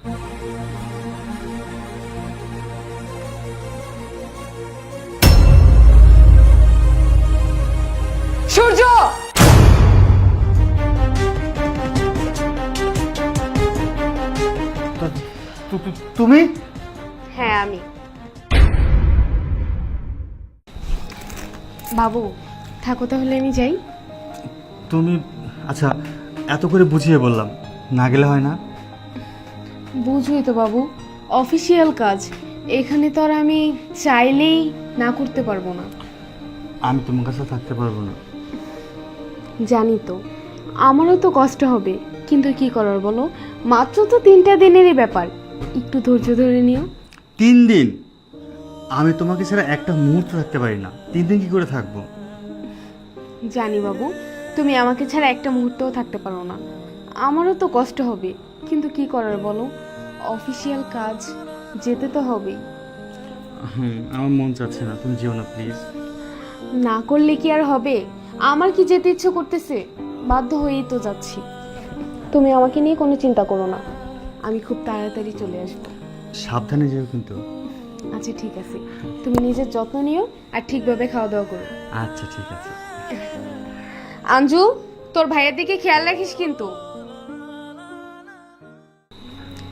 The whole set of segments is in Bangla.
সূর্য! তুমি? হ্যাঁ আমি। বাবু থাকো তাহলে আমি যাই। তুমি আচ্ছা এত করে বুঝিয়ে বললাম। না গেলে হয় না? বুঝুই তো বাবু অফিসিয়াল কাজ। এখানে তো আর আমি চাইলেই না করতে পারব না। আমি তোমার কাছে থাকতে পারব না। জানি তো আমারও তো কষ্ট হবে কিন্তু কি করার বলো? মাত্র তো তিনটা দিনেরই ব্যাপার। একটু ধৈর্য ধরে নিও। তিন দিন? আমি তোমাকে ছাড়া একটা মুহূর্ত থাকতে পারি না। তিন দিন কি করে থাকব? জানি বাবু তুমি আমাকে ছাড়া একটা মুহূর্তও থাকতে পারো না। আমারও তো কষ্ট হবে। কিন্তু কি করার বলো? অফিসিয়াল কাজ যেতে তো হবেই। আমার মন চাচ্ছে না তুমি যেও না প্লিজ। না করলে কি আর হবে? আমার কি যেতে ইচ্ছে করতেছে? বাধ্য হয়েই তো যাচ্ছি। তুমি আমাকে নিয়ে কোনো চিন্তা করো না। আমি খুব তাড়াতাড়ি চলে আসব। সাবধানে যেও কিন্তু। আচ্ছা ঠিক আছে। তুমি নিজের যত্ন নিও আর ঠিকভাবে খাওয়া দাওয়া করো। আচ্ছা ঠিক আছে। আঞ্জু তোর ভাইয়ের দিকে খেয়াল রাখিস কিন্তু।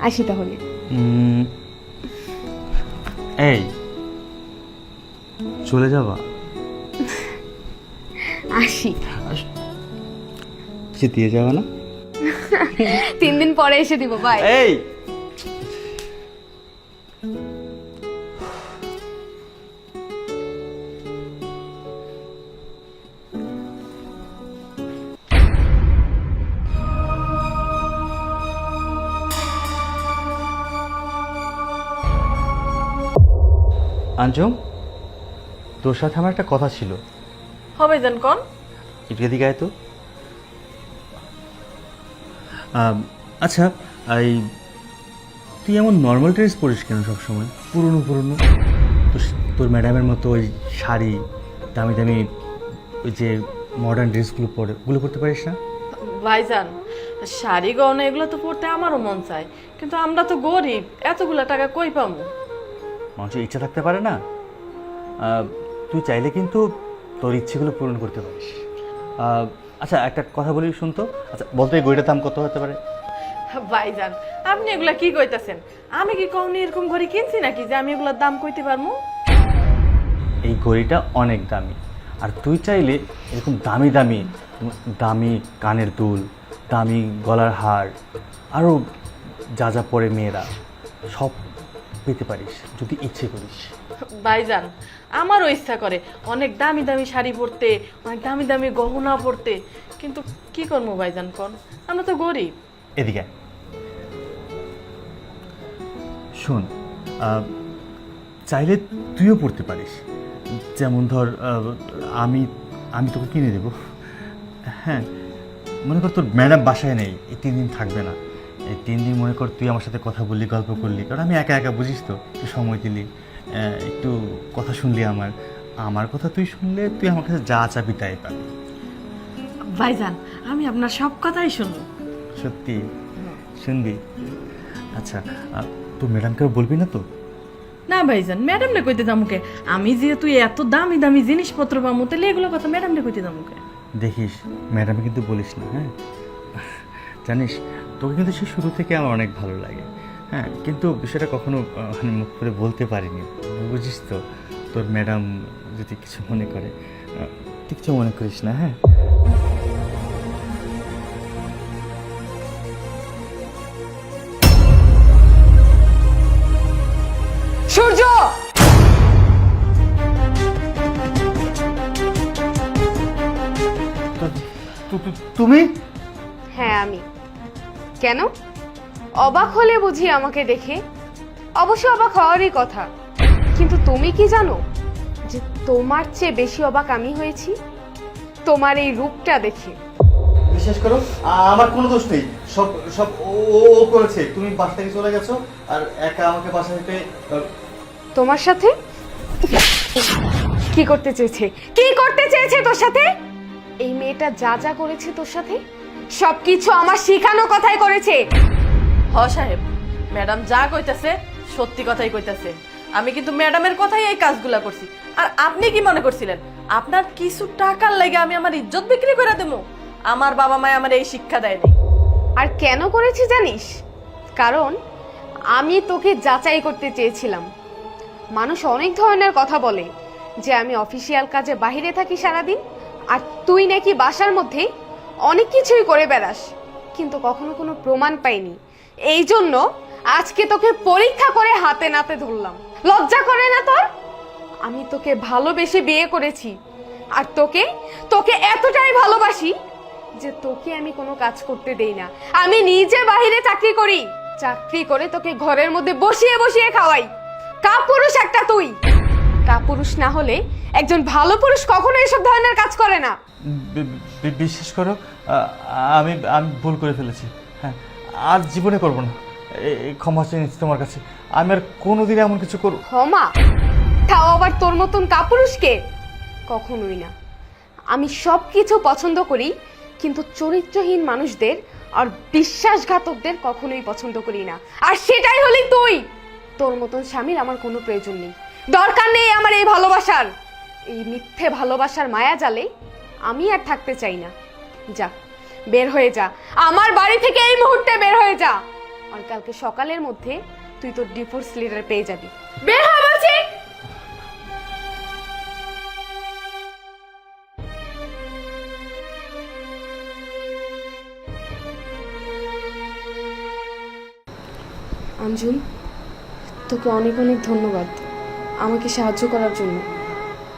আসি তাহলে। এই চলে যাবা? আসি। সে দিয়ে যাবা না? তিন দিন পরে এসে দিব বাই এই আঞ্জুম তোর সাথে আমার একটা কথা ছিল। হবে যেন কন? একটু এদিকে আয় তো। আচ্ছা এই তুই এমন নর্মাল ড্রেস পরিস কেন সবসময়? পুরনো পুরনো। তোর তোর ম্যাডামের মতো ওই শাড়ি দামি দামি ওই যে মডার্ন ড্রেসগুলো পরে ওগুলো পরতে পারিস না? ভাইজান শাড়ি গহনা এগুলো তো পড়তে আমারও মন চায়। কিন্তু আমরা তো গরিব এতগুলা টাকা কই পাবো? মানুষের ইচ্ছা থাকতে পারে না। তুই চাইলে কিন্তু তোর ইচ্ছেগুলো পূরণ করতে পারিস। আচ্ছা একটা কথা বলি শুনতো আচ্ছা বলতো এই গড়িটার দাম কত হতে পারে? ভাইজান আপনি এগুলা কি কইতাছেন? আমি কি কখনো এরকম ঘড়ি কিনছি নাকি যে আমি এগুলোর দাম কইতে পারব এই ঘড়িটা অনেক দামি। আর তুই চাইলে এরকম দামি দামি দামি কানের দুল দামি গলার হার আরও যা যা পরে মেয়েরা সব পেতে পারিস যদি ইচ্ছে করিস। ভাইজান আমারও ইচ্ছা করে। অনেক দামি দামি শাড়ি পরতে অনেক দামি দামি গহনা পরতে। কিন্তু কি করব ভাইজান কন? আমরা তো গরিব। এদিকে শোন চাইলে তুইও পড়তে পারিস। যেমন ধর আমি আমি তোকে কিনে দেবো। হ্যাঁ মনে কর তোর ম্যাডাম বাসায় নেই এই তিন দিন থাকবে না। এই তিন দিন মনে কর তুই আমার সাথে কথা বললি গল্প করলি। কারণ আমি একা একা বুঝিস তো একটু সময় দিলি একটু কথা শুনলি আমার। আমার কথা তুই শুনলে তুই আমার কাছে যা চাবি তাই পাবি। ভাইজান আমি আপনার সব কথাই শুনব। সত্যি? শুনবি? আচ্ছা আহ, তুই ম্যাডামকেও বলবি না তো? না ভাইজান ম্যাডাম রে কইতে দামুকে আমি যেহেতু এত দামি দামি জিনিসপত্র পাবো তাহলে এগুলো কথা ম্যাডাম রে কইতে দামুকে দেখিস ম্যাডামে কিন্তু বলিস না হ্যাঁ? জানিস তোকে কিন্তু সে শুরু থেকে আমার অনেক ভালো লাগে। হ্যাঁ কিন্তু বিষয়টা কখনো মানে মুখ করে বলতে পারিনি। বুঝিস তো তোর ম্যাডাম যদি কিছু মনে করে তুই কিছু মনে করিস না হ্যাঁ? সূর্য! তুমি? হ্যাঁ আমি। কেন? অবাক হলে বুঝি আমাকে দেখে। অবশ্য অবাক হওয়ারই কথা। কিন্তু তুমি কি জানো যে তোমার চেয়ে বেশি অবাক আমি হয়েছি? তোমার এই রূপটা দেখে। বিশ্বাস করো আমার কোনো দোষ নেই। সব সব ও করেছে। তুমি বাসা থেকে চলে গেছো আর একা আমাকে বাসা থেকে তোমার সাথে? কি করতে চেয়েছে? কি করতে চেয়েছে তোর সাথে? এই মেয়েটা যা যা করেছে তোর সাথে? সবকিছু আমার শিখানো কথাই করেছে। হ সাহেব ম্যাডাম যা কইতাছে সত্যি কথাই কইতাছে। আমি কিন্তু ম্যাডামের কথাই এই কাজগুলা করছি। আর আপনি কি মনে করছিলেন? আপনার কিছু টাকার লাগে আমি আমার ইজ্জত বিক্রি করে দেবো? আমার বাবা মায় আমার এই শিক্ষা দেয়নি। আর কেন করেছি জানিস? কারণ আমি তোকে যাচাই করতে চেয়েছিলাম। মানুষ অনেক ধরনের কথা বলে যে আমি অফিসিয়াল কাজে বাইরে থাকি সারাদিন আর তুই নাকি বাসার মধ্যে অনেক কিছুই করে বেড়াস, কিন্তু কখনো কোনো প্রমাণ পাইনি। এই জন্য আজকে তোকে পরীক্ষা করে হাতে নাতে ধরলাম। লজ্জা করে না তোর? আমি তোকে ভালোবেসে বিয়ে করেছি, আর তোকে তোকে এতটাই ভালোবাসি যে তোকে আমি কোনো কাজ করতে দেই না। আমি নিজে বাইরে চাকরি করি, চাকরি করে তোকে ঘরের মধ্যে বসিয়ে বসিয়ে খাওয়াই। কাপুরুষ একটা তুই। কাপুরুষ না হলে একজন ভালো পুরুষ কখনো এসব ধরনের কাজ করে না। বিশ্বাস করো আমি আমি ভুল করে ফেলেছি। হ্যাঁ আর জীবনে করব না। এই ক্ষমা চেয়ে নিচ্ছি তোমার কাছে। আমি আর কোনোদিন এমন কিছু করব ক্ষমা? তাও আবার তোর মতন কাপুরুষকে? কখনোই না। আমি সব কিছু পছন্দ করি কিন্তু চরিত্রহীন মানুষদের আর বিশ্বাসঘাতকদের কখনোই পছন্দ করি না। আর সেটাই হলি তুই! তোর মতন স্বামীর আমার কোনো প্রয়োজন নেই। দরকার নেই আমার এই ভালোবাসার। এই মিথ্যে ভালোবাসার মায়া জালে আমি আর থাকতে চাই না। যা, বের হয়ে যা। আমার বাড়ি থেকে এই মুহূর্তে বের হয়ে যা। আর কালকে সকালের মধ্যে তুই তোর ডিভোর্স লেটার পেয়ে যাবি। বের হ বলছি! অঞ্জুম তোকে অনেক অনেক ধন্যবাদ। সাহায্য করার জন্য।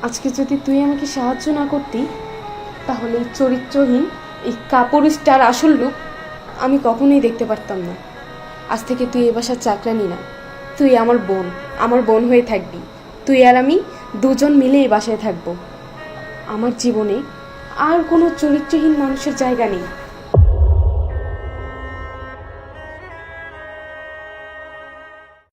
আজকে যদি তুই আমাকে সাহায্য না করতি, তাহলে চরিত্রহীন, এই কাপুরুষটার আসল রূপ আমি কখনোই দেখতে পারতাম না। আজ থেকে তুই এ বাসার চাকরানি না। তুই আমার বোন আমার বোন হয়ে থাকবি। তুই আর আমি দুজন মিলে এই বাসায় থাকব। আমার জীবনে আর কোনো চরিত্রহীন মানুষের জায়গা নেই।